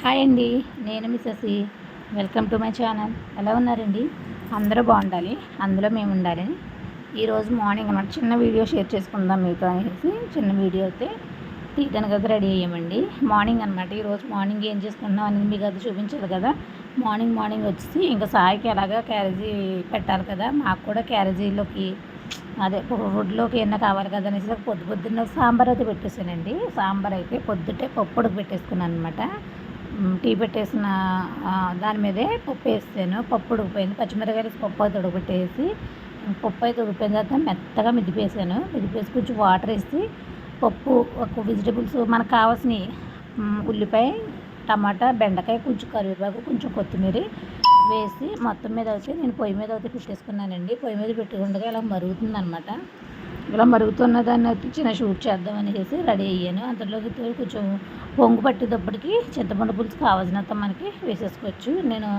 Hi అండి నేను మిససి వెల్కమ్ టు మై ఛానల్ ఎలా ఉన్నారండి? అందరూ బాగుండాలి. అందులో మేము ఉండాలి ఈరోజు మార్నింగ్ అన్నమాట చిన్న వీడియో షేర్ చేసుకుందాం మీతో అనేసి చిన్న వీడియో అయితే టీ అయితే రెడీ అయ్యామండి. మార్నింగ్ అనమాట ఈరోజు మార్నింగ్ ఏం చేసుకున్నాం అనేది మీకు అది చూపించాలి కదా. మార్నింగ్ మార్నింగ్ వచ్చి ఇంకా సాయికి ఎలాగా క్యారేజీ పెట్టాలి కదా. మాకు కూడా క్యారేజీలోకి అదే ఫుడ్లోకి ఏమన్నా కావాలి కదా అనేసి పొద్దు పొద్దున్న సాంబార్ అయితే పెట్టేసానండి సాంబార్ అయితే పొద్దుటే పప్పు పెట్టేసుకున్నాను అనమాట టీ పెట్టేసిన దాని మీదే పప్పు వేసాను పప్పు ఉడికిపోయింది. పచ్చిమిరకాయలు వేసి పప్పు అయితే ఉడకబెట్టేసి పప్పు అయితే ఉడికిపోయిన తర్వాత మెత్తగా మిదిపేసాను. మిదిపేసి కొంచెం వాటర్ వేసి పప్పు ఒక వెజిటబుల్స్ మనకు కావాల్సినవి ఉల్లిపాయ టమాటా బెండకాయ కొంచెం కరివేపాకు కొంచెం కొత్తిమీర వేసి మొత్తం మీద అయితే నేను పొయ్యి మీద అయితే పెట్టేసుకున్నానండి. పొయ్యి మీద పెట్టుకుండగా ఇలా మరుగుతుంది అనమాట ఇలా మరుగుతున్న దాన్ని చిన్న షూట్ చేద్దాం చేసి రెడీ అయ్యాను. అంతలోకి కొంచెం పొంగు పట్టేటప్పటికి చింతపండు పులుసు కావాల్సినంత మనకి వేసేసుకోవచ్చు. నేను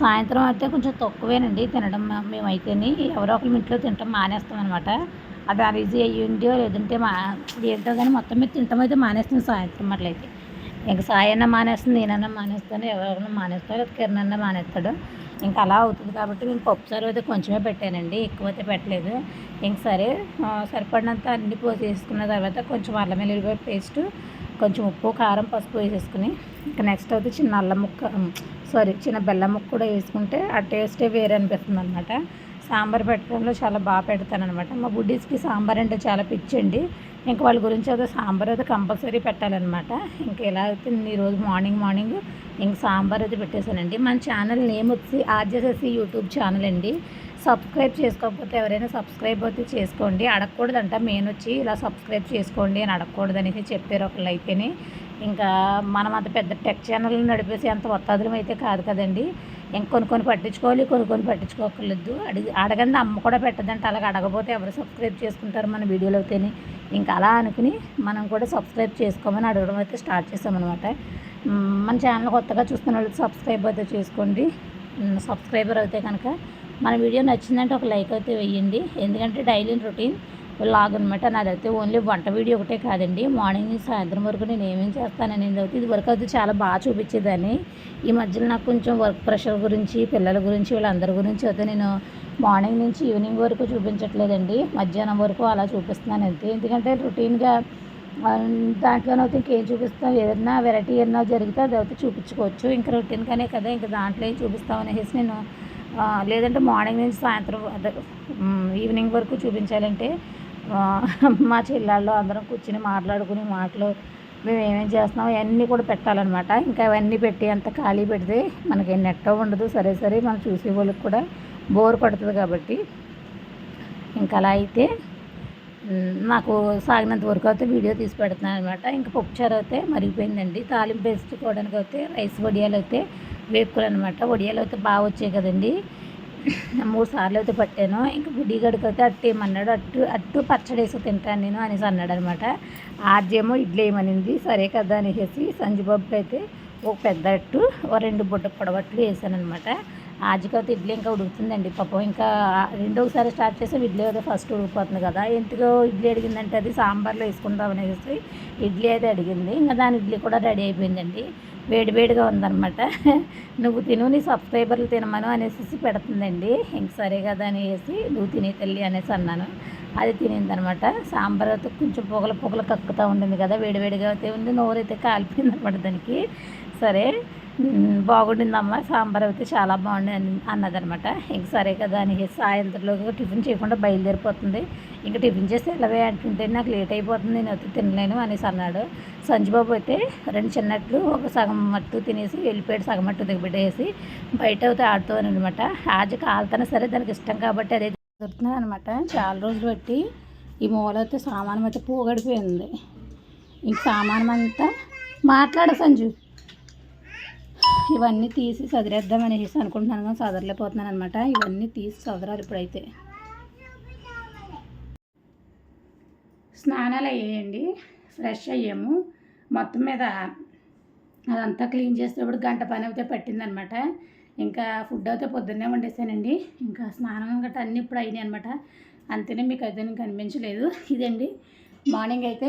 సాయంత్రం అయితే కొంచెం తక్కువేనండి. తినడం మేమైతేని ఎవరో ఒకరి ఇంట్లో తింటాం మానేస్తాం అనమాట అది అరీజీ అయ్యిందో లేదంటే మా ఏంటో కానీ మొత్తం మీద తింటాం అయితే మానేస్తుంది సాయంత్రం అట్లయితే ఇంకా సాయన్న మానేస్తుంది నేనన్నా మానేస్తాను ఎవరైనా మానేస్తాడు కిరణ్ అన్న మానేస్తాడు. ఇంకా అలా అవుతుంది కాబట్టి నేను పప్పుసారు అయితే కొంచెమే పెట్టానండి ఎక్కువ అయితే పెట్టలేదు. ఇంక సరే సరిపడినంత అన్ని పోసి వేసుకున్న తర్వాత కొంచెం అల్లం వెల్లుల్లిపాయ పేస్ట్ కొంచెం ఉప్పు కారం పసుపు వేసేసుకుని ఇంకా నెక్స్ట్ అయితే చిన్న అల్లం ముక్క సారీ చిన్న బెల్లం ముక్క కూడా వేసుకుంటే ఆ టేస్టే వేరే అనిపిస్తుంది అనమాట సాంబార్ పెట్టడంలో చాలా బాగా పెడతాను అనమాట మా బుడ్డీస్కి సాంబార్ అంటే చాలా పిచ్చండి. ఇంక వాళ్ళ గురించి అయితే సాంబార్ అయితే కంపల్సరీ పెట్టాలన్నమాట. ఇంకా ఎలా అయితే ఈరోజు మార్నింగ్ మార్నింగ్ ఇంక సాంబార్ అయితే పెట్టేశానండి. మన ఛానల్ నేమ్ వచ్చి ఆర్జేసెసి యూట్యూబ్ ఛానల్ అండి. సబ్స్క్రైబ్ చేసుకోకపోతే ఎవరైనా సబ్స్క్రైబ్ అయితే చేసుకోండి. అడగకూడదంట మెయిన్ వచ్చి ఇలా సబ్స్క్రైబ్ చేసుకోండి అని అడగకూడదు అనేసి చెప్పారు ఒకళ్ళు అయితేనే ఇంకా మనం అంత పెద్ద టెక్ ఛానల్ నడిపేసి అంత ఒత్తాదులం అయితే కాదు కదండి. ఇంక కొన్ని కొన్ని పట్టించుకోవాలి కొన్ని కొన్ని పట్టించుకోకర్లేదు. అడిగి అడగండి అమ్మ కూడా పెట్టదంటే. అలాగ అడగపోతే ఎవరు సబ్స్క్రైబ్ చేసుకుంటారు మన వీడియోలు అయితేనే ఇంకా అలా అనుకుని మనం కూడా సబ్స్క్రైబ్ చేసుకోమని అడగడం అయితే స్టార్ట్ చేసామన్నమాట మన ఛానల్ కొత్తగా చూస్తున్న వాళ్ళు సబ్స్క్రైబ్ అయితే చేసుకోండి. సబ్స్క్రైబర్ అయితే కనుక మన వీడియో నచ్చిందంటే ఒక లైక్ అయితే వేయండి. ఎందుకంటే డైలీ రొటీన్ లాగ్ అనమాట నాదైతే ఓన్లీ వంట వీడియో ఒకటే కాదండి. మార్నింగ్ నుంచి సాయంత్రం వరకు నేను ఏమేం చేస్తాననేది అయితే ఇది వరకు అయితే చాలా బాగా చూపించేదాన్ని. ఈ మధ్యలో నాకు కొంచెం వర్క్ ప్రెషర్ గురించి పిల్లల గురించి వీళ్ళందరి గురించి అయితే నేను మార్నింగ్ నుంచి ఈవినింగ్ వరకు చూపించట్లేదండి. మధ్యాహ్నం వరకు అలా చూపిస్తున్నాను అంతే. ఎందుకంటే రొటీన్గా దాంట్లోనైతే ఇంకేం చూపిస్తాం? ఏదైనా వెరైటీ ఏదైనా జరిగితే అది అయితే చూపించుకోవచ్చు. ఇంకా రొటీన్గానే కదా ఇంకా దాంట్లో ఏం చూపిస్తాం అనేసి నేను లేదంటే మార్నింగ్ నుంచి సాయంత్రం ఈవినింగ్ వరకు చూపించాలంటే మా చెల్లెళ్ళు అందరం కూర్చుని మాట్లాడుకుని మాటలు మేము ఏమేమి చేస్తున్నాం అవన్నీ కూడా పెట్టాలన్నమాట. ఇంకా అవన్నీ పెట్టి అంత ఖాళీ పెడితే మనకి నెట్ ఉండదు. సరే సరే మనం చూసే వాళ్ళకి కూడా బోర్ పడుతుంది కాబట్టి. ఇంకా అలా అయితే నాకు సాగినంత వరకు అయితే వీడియో తీసి పెడుతున్నాను అనమాట ఇంకా పప్పుచారు అయితే మరిగిపోయిందండి. తాలింపు వేసుకోవడానికి అయితే రైస్ వడియాలు అయితే వేపుకోవాలి అనమాట వడియాలు అయితే బాగా వచ్చాయి కదండి. మూడు సార్లు అయితే పట్టాను. ఇంకా బుడ్డిగడికి అయితే అట్టు ఏమన్నాడు అట్టు అట్టు పచ్చడి వేసి తింటాను నేను అనేసి అన్నాడు అనమాట ఆర్జేమో ఇడ్లీ వేయమనింది సరే కదా అనేసి సంజుబాబుకి అయితే ఒక పెద్ద అట్టు ఓ రెండు బుడ్డ పొడవట్లు వేసాను అనమాట ఆజికైతే ఇడ్లీ ఇంకా ఉడుకుతుందండి. పాపం ఇంకా రెండోసారి స్టార్ట్ చేస్తే ఇడ్లీ అయితే ఫస్ట్ ఉడికిపోతుంది కదా. ఎందుకో ఇడ్లీ అడిగిందంటే అది సాంబార్లో వేసుకుందాం అనేసి ఇడ్లీ అయితే అడిగింది. ఇంకా దాని ఇడ్లీ కూడా రెడీ అయిపోయిందండి. వేడివేడిగా ఉందన్నమాట. నువ్వు తిను నీ సబ్స్క్రైబర్లు తినమను అనేసి పెడుతుందండి. ఇంక సరే కదా అనేసి నువ్వు తినే తల్లి అనేసి అన్నాను. అది తినిందనమాట సాంబార్ అయితే కొంచెం పొగల పొగలు కక్కుతూ ఉండింది కదా వేడివేడిగా అయితే ఉంది నోరైతే కాలిపోయింది అనమాట దానికి. సరే. బాగుండిందమ్మా. సాంబార్ అయితే చాలా బాగుంది అని అన్నదనమాట. ఇంక సరే కదా అని సాయంత్రంలోకి టిఫిన్ చేయకుండా బయలుదేరిపోతుంది. ఇంకా టిఫిన్ చేస్తే ఇలాగే అంటుంటే నాకు లేట్ అయిపోతుంది నేను అయితే తినలేను అనేసి అన్నాడు. సంజుబాబు అయితే రెండు చిన్నట్లు ఒక సగం మట్టు తినేసి వెళ్ళిపోయాడు సగం మట్టు దిగబెట్టేసి బయట అయితే ఆడుతాను అనమాట ఆజు కాలుతనా సరే దానికి ఇష్టం కాబట్టి అదే దొరుకుతున్నాను అనమాట. చాలా రోజులు బట్టి ఈ మూల అయితే సామానం అయితే పోగడిపోయింది. ఇంక సామానం అంతా మాట్లాడ సంజు. ఇవన్నీ తీసి సదిరేద్దాం అనేసి అనుకుంటున్నాను కానీ చదరలేకపోతున్నాను అనమాట ఇవన్నీ తీసి చదరాలి ఇప్పుడైతే. స్నానాలు అయ్యాయండి. ఫ్రెష్ అయ్యాము. మొత్తం మీద అదంతా క్లీన్ చేసేటప్పుడు గంట పని అయితే పట్టిందనమాట ఇంకా ఫుడ్ అయితే పొద్దున్నే వండేసానండి. ఇంకా స్నానం గట్రా అన్నీ ఇప్పుడు అయినాయి అనమాట అంతేనే మీకు అయితే నేను కనిపించలేదు. ఇదండి. మార్నింగ్ అయితే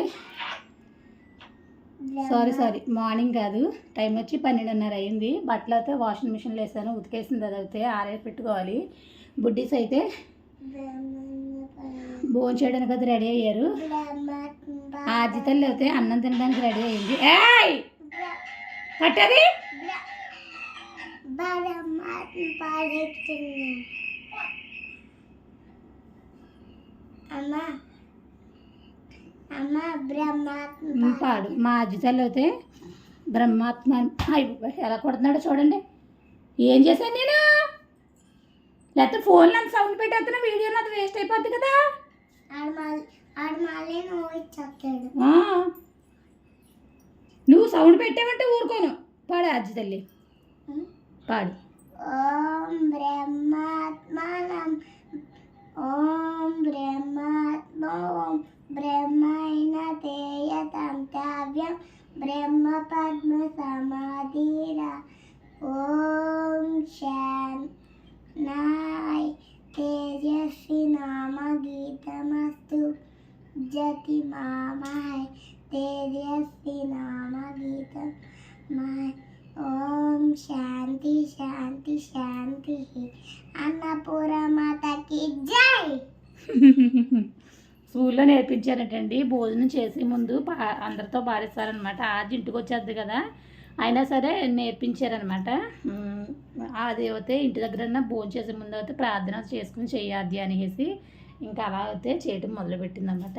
సారీ సారీ. మార్నింగ్ కాదు. టైం వచ్చి పన్నెండున్నర అయింది. బట్టలు అయితే వాషింగ్ మిషన్లో వేసాను. ఉతికేసింది అది అయితే ఆరే పెట్టుకోవాలి. బుడ్డీస్ అయితే భోజనం చేయడానికి అయితే రెడీ అయ్యారు. ఆదితల్లి అయితే అన్నం తినడానికి రెడీ అయింది ఏయ్! కట్టది! అమ్మా పాడు. మా అజితల్లి అయితే బ్రహ్మాత్మ ఎలా కొడుతున్నాడో చూడండి. ఏం చేశాను నేను? లేకపోతే ఫోన్లో అంత సౌండ్ పెట్టేస్తున్నా వీడియో నాది వేస్ట్ అయిపోద్ది కదా. నువ్వు సౌండ్ పెట్టావంటే ఊరుకోను. పాడు అజ్జి తల్లి. పాడు. ఓం బ్రహ్మాత్మనం ఓం బ్రహ్మాత్మ पद्मसमाधिरा ॐ शं नाय तेजस्वी नाम गीतमस्तु जति मामहे तेजस्वी नाम गीतमहे ॐ शान्ति शान्ति शान्तिः अन्नपूरमाता की जय స్కూల్లో నేర్పించారటండి. భోజనం చేసే ముందు అందరితో పాడిస్తారనమాట ఆజ్ ఇంటికి వచ్చేద్ది కదా. అయినా సరే నేర్పించారనమాట అది అయితే ఇంటి దగ్గర భోజనం చేసే ముందు అయితే ప్రార్థన చేసుకుని చేయాలి అనేసి ఇంకా అలా అయితే చేయటం మొదలుపెట్టిందనమాట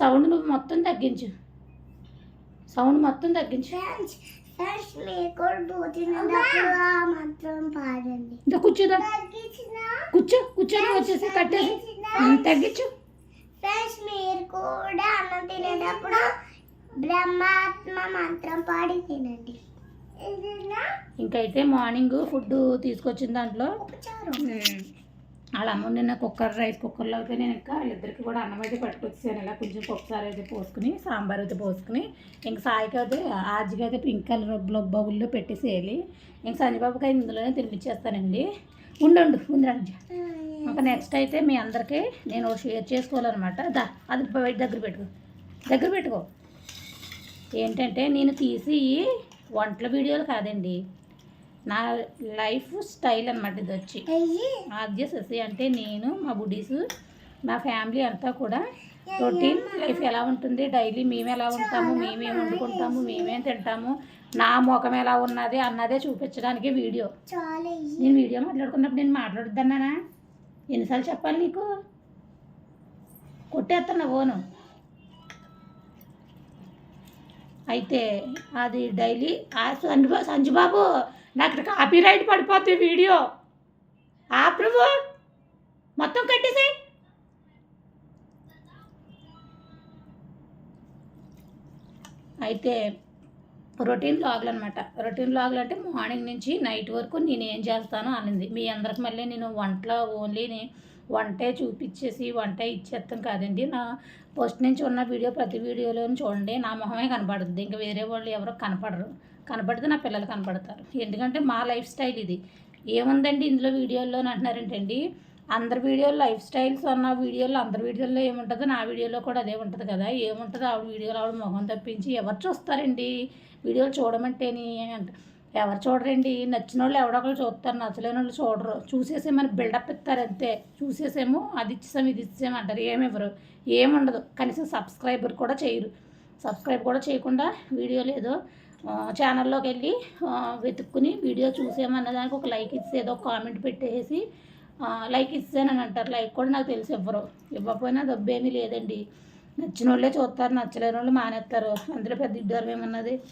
సౌండ్ నువ్వు మొత్తం తగ్గించు. సౌండ్ మొత్తం తగ్గించు. కూర్చోదా కూర్చో కూర్చొని వచ్చేసి కట్టేసి. తగ్గించు. ఫ్రెండ్స్ మీరు కూడా అన్నం తినేటప్పుడు బ్రహ్మాత్మ మంత్రం పాడి తినండి. ఇంకైతే మార్నింగ్ ఫుడ్ తీసుకొచ్చిన దాంట్లో వాళ్ళ అమ్మ నిన్న కుక్కర్ రైస్ కుక్కర్లో అయితే నేను ఇంకా వాళ్ళిద్దరికి కూడా అన్నం అయితే పట్టుకొచ్చాను ఇలా కొంచెం పప్పుసారి అయితే పోసుకుని సాంబార్ అయితే పోసుకుని ఇంక సాయికి అయితే ఆజికి అయితే పింక్ కలర్ బౌల్లో పెట్టేసేయాలి. ఇంక సంజబాబుకి అయితే ఇందులోనే తినిపించేస్తానండి. ఉండు ఉంది రాజు. ఇంకా నెక్స్ట్ అయితే మీ అందరికీ నేను షేర్ చేసుకోవాలన్నమాట. దా అది బయట దగ్గర పెట్టుకో. దగ్గర పెట్టుకో. ఏంటంటే నేను తీసి వంటల వీడియోలు కాదండి. నా లైఫ్ స్టైల్ అనమాట ఇది వచ్చి. ఆద్య శశి అంటే నేను మా బుడీస్ మా ఫ్యామిలీ అంతా కూడా రొటీన్. లైఫ్ ఎలా ఉంటుంది? డైలీ మేము ఎలా ఉంటాము? మేమేం వండుకుంటాము? మేమేం తింటాము? నా ముఖం ఎలా ఉన్నది అన్నదే చూపించడానికి వీడియో. నేను వీడియో మాట్లాడుకున్నప్పుడు నేను మాట్లాడుద్దన్నానా? ఎన్నిసార్లు చెప్పాలి నీకు? కొట్టేస్తున్నా ఓను అయితే అది డైలీ ఆ సంజు సంజుబాబు నాకు ఇక్కడ కాపీ రైట్ పడిపోతుంది వీడియో. ఆ ప్రభు మొత్తం కట్టేసాయి. అయితే రొటీన్ లాగులు అనమాట రొటీన్ లాగులు అంటే మార్నింగ్ నుంచి నైట్ వరకు నేను ఏం చేస్తానో అనింది. మీ అందరికి మళ్ళీ నేను వంటలో ఓన్లీ వంటే చూపించేసి వంట ఇచ్చేస్తాను కాదండి. నా పోస్ట్ నుంచి ఉన్న వీడియో ప్రతి వీడియోలో చూడండి. నా మొహమే కనపడుతుంది ఇంకా వేరే వాళ్ళు ఎవరో కనపడరు. కనపడితే నా పిల్లలు కనపడతారు. ఎందుకంటే మా లైఫ్ స్టైల్ ఇది. ఏముందండి ఇందులో వీడియోలో అంటున్నారేంటండి? అందరి వీడియోలు లైఫ్ స్టైల్స్ అన్న వీడియోలో అందరి వీడియోల్లో ఏముంటుందో నా వీడియోలో కూడా అదే ఉంటుంది కదా. ఏముంటుందో ఆవిడ వీడియోలో ఆవిడ మొహం తప్పించి ఎవరు చూస్తారండి? వీడియోలు చూడమంటేని ఎవరు చూడరండి? నచ్చిన వాళ్ళు ఎవడొకరు చూస్తారు. నచ్చలేని వాళ్ళు చూడరు. చూసేసి మన బిల్డప్ ఇస్తారు అంతే. చూసేసేమో అది ఇచ్చేసాము ఇది ఇచ్చేసాము అంటారు. ఏమివ్వరు ఏముండదు కనీసం సబ్స్క్రైబర్ కూడా చేయరు. సబ్స్క్రైబ్ కూడా చేయకుండా వీడియోలు ఏదో ఛానల్లోకి వెళ్ళి వెతుక్కుని వీడియో చూసామన్న దానికి ఒక లైక్ ఇచ్చి ఏదో కామెంట్ పెట్టేసి లైక్ ఇచ్చానని అంటారు. లైక్ కూడా నాకు తెలిసి ఇవ్వరు ఇవ్వకపోయినా దబ్బేమీ లేదండి. నచ్చిన వాళ్ళే చూస్తారు నచ్చలేని వాళ్ళు మానేస్తారు. అందులో పెద్ద ఇద్దరు ఏమన్నది?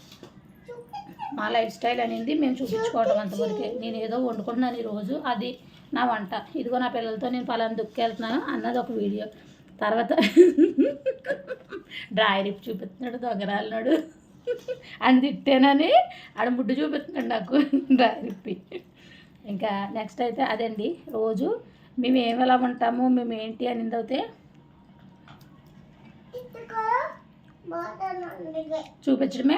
మా లైఫ్ స్టైల్ అనేది. మేము చూపించుకోవడం అంతవరకే నేను ఏదో వండుకుంటున్నాను ఈరోజు. అది నా వంట. ఇదిగో నా పిల్లలతో నేను పలానా దుక్కెళ్తున్నాను అన్నది ఒక వీడియో. తర్వాత డ్రాయర్ ఇప్పి చూపిస్తున్నాడు దొంగరాలినాడు. అని తిట్టానని ఆడ ముడ్డు చూపిస్తున్నాడు నాకు డ్రాయర్ ఇప్పి ఇంకా నెక్స్ట్ అయితే అదండి. రోజు మేము ఏమి ఎలా ఉంటాము మేము ఏంటి అనేది అయితే చూపించడమే.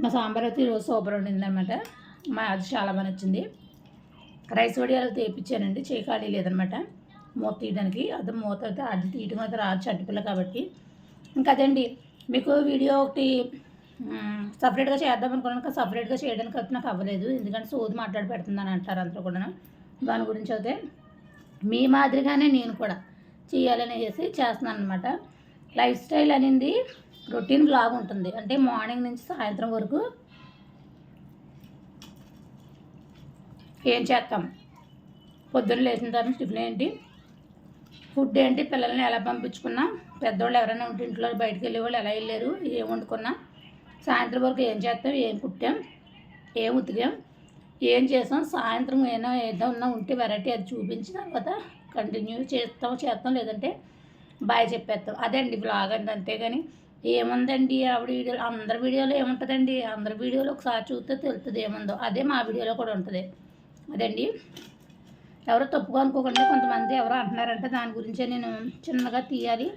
మా సాంబార్ అయితే ఈరోజు సూపర్ ఉండిందనమాట మా అది చాలా బాగా నచ్చింది. రైస్ వడియాలు తెప్పించానండి చేయి ఖాళీ లేదనమాట మూత తీయడానికి. అది మూత అయితే అది తీయటం అయితే రాదు చట్టిపిల్ల కాబట్టి. ఇంకా అదండి. మీకు వీడియో ఒకటి సపరేట్గా చేద్దాం అనుకున్నాను కానీ సపరేట్గా చేయడానికి అయితే నాకు అవ్వలేదు. ఎందుకంటే సోది మాట్లాడి పెడుతుందని అంటారు అందరూ కూడా దాని గురించి అయితే మీ మాదిరిగానే నేను కూడా చేయాలనేసి చేస్తున్నాను అనమాట లైఫ్ స్టైల్ అనేది రొటీన్ బ్లాగ్ ఉంటుంది. అంటే మార్నింగ్ నుంచి సాయంత్రం వరకు ఏం చేస్తాం? పొద్దున్న లేచిన తర్వాత టిఫిన్ ఏంటి? ఫుడ్ ఏంటి? పిల్లల్ని ఎలా పంపించుకున్నా? పెద్దవాళ్ళు ఎవరైనా ఉంటే ఇంట్లో బయటకు వెళ్ళే వాళ్ళు ఎలా వెళ్ళారు? ఏం వండుకున్నా? సాయంత్రం వరకు ఏం చేస్తాం? ఏం కుట్టాం? ఏం ఉతికాం? ఏం చేసాం సాయంత్రం ఏమైనా ఏదన్నా ఉంటే వెరైటీ అది చూపించిన తర్వాత కంటిన్యూ చేస్తాం చేస్తాం. లేదంటే బాయ్ చెప్పేస్తాం. అదే అండి బ్లాగ్ అండి అంతేగాని. ఏముందండి ఆవిడ వీడియో? అందరి వీడియోలో ఏముంటుందండి? అందరి వీడియోలో ఒకసారి చూస్తే తెలుస్తుంది ఏముందో. అదే మా వీడియోలో కూడా ఉంటుంది. అదండి. ఎవరో తప్పుగా అనుకోకుండా. కొంతమంది ఎవరో అంటున్నారంటే దాని గురించే నేను చిన్నగా తీయాలి.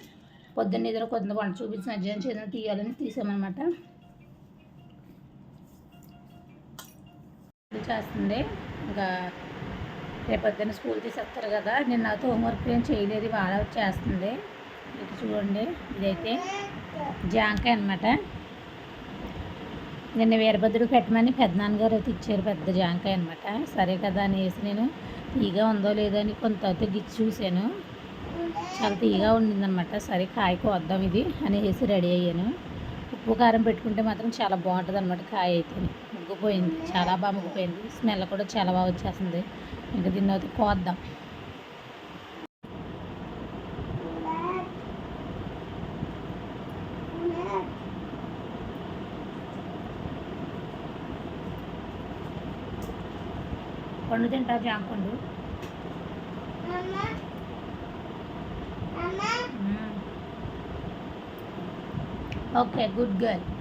పొద్దున్న ఏదైనా కొంత వంట చూపించిన అధ్యయనం చేయడం తీయాలని తీసామన్నమాట. చేస్తుంది. ఇంకా రేపొద్దున స్కూల్ తీసేస్తారు కదా నిన్న అయితే హోంవర్క్ ఏం చేయలేదు వాళ్ళ చేస్తుంది ఇది చూడండి ఇదైతే జాంకాయ అనమాట నిన్న వీరభద్రుడు పెట్టమని పెద్దనాన్నగారు అయితే ఇచ్చారు పెద్ద జాంకాయ అనమాట సరే కదా అనేసి నేను తీగా ఉందో లేదో అని కొంత గిచ్చి చూశాను. చాలా తీగా ఉండిందనమాట సరే కాయ కోద్దాం ఇది అనేసి రెడీ అయ్యాను. ఉప్పు కారం పెట్టుకుంటే మాత్రం చాలా బాగుంటుంది అనమాట కాయ అయితే. ముగ్గిపోయింది. చాలా బాగా ముగ్గిపోయింది. స్మెల్ కూడా చాలా బాగా వచ్చేస్తుంది. ఇంకా దీన్ని అయితే కోద్దాం. పండు తింటా జామ పండు అమ్మా. అమ్మా. Okay, good girl.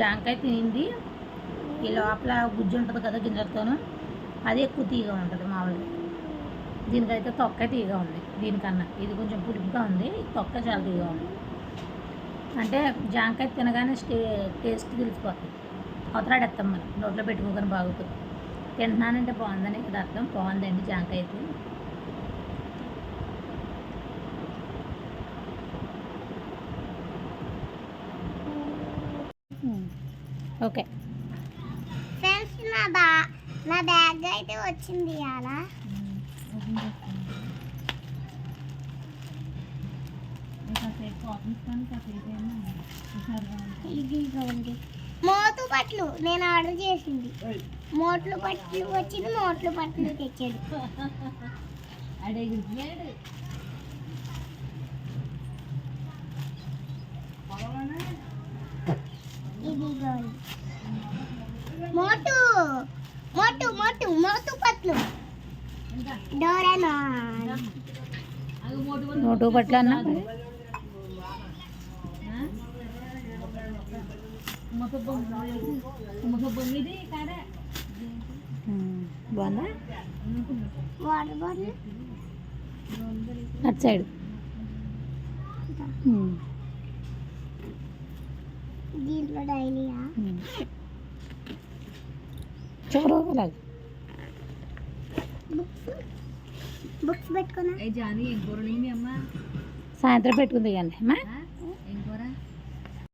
జాంకాయ తినింది. ఈ లోపల గుజ్జు ఉంటుంది కదా గింజలతోను అది ఎక్కువ తీగా ఉంటుంది మామూలుగా. దీనికైతే తొక్క తీగా ఉంది దీనికన్నా. ఇది కొంచెం పులుపుగా ఉంది తొక్క చాలా తీగా ఉంది. అంటే జాంకాయ తినగానే స్టే టేస్ట్ తెలిసిపోతుంది. అవతలాడేస్తాం మనం నోట్లో పెట్టుకోగానే బాగుతుంది తింటున్నానంటే బాగుందని కదా అర్థం. బాగుందండి జాంకాయ అయితే ఓకే. ఫ్రెండ్స్ నా బా నా బ్యాగ్ అయితే వచ్చింది అలా ఇది ఉంది మోతు పట్లు నేను ఆర్డర్ చేసింది. మోట్లు పట్లు వచ్చింది మోట్లు పట్లు తెచ్చాడు. మోటు మోటు మోటు మోటు పట్లు. డోరేనా నోటు పట్ల అన్న? బాగుందా అటు సైడ్. దీంట్లో డైలీయా చూడు అలాగే బుక్స్ బుక్స్ పెట్టుకున్నా సాయంత్రం పెట్టుకుంది కానీ అమ్మా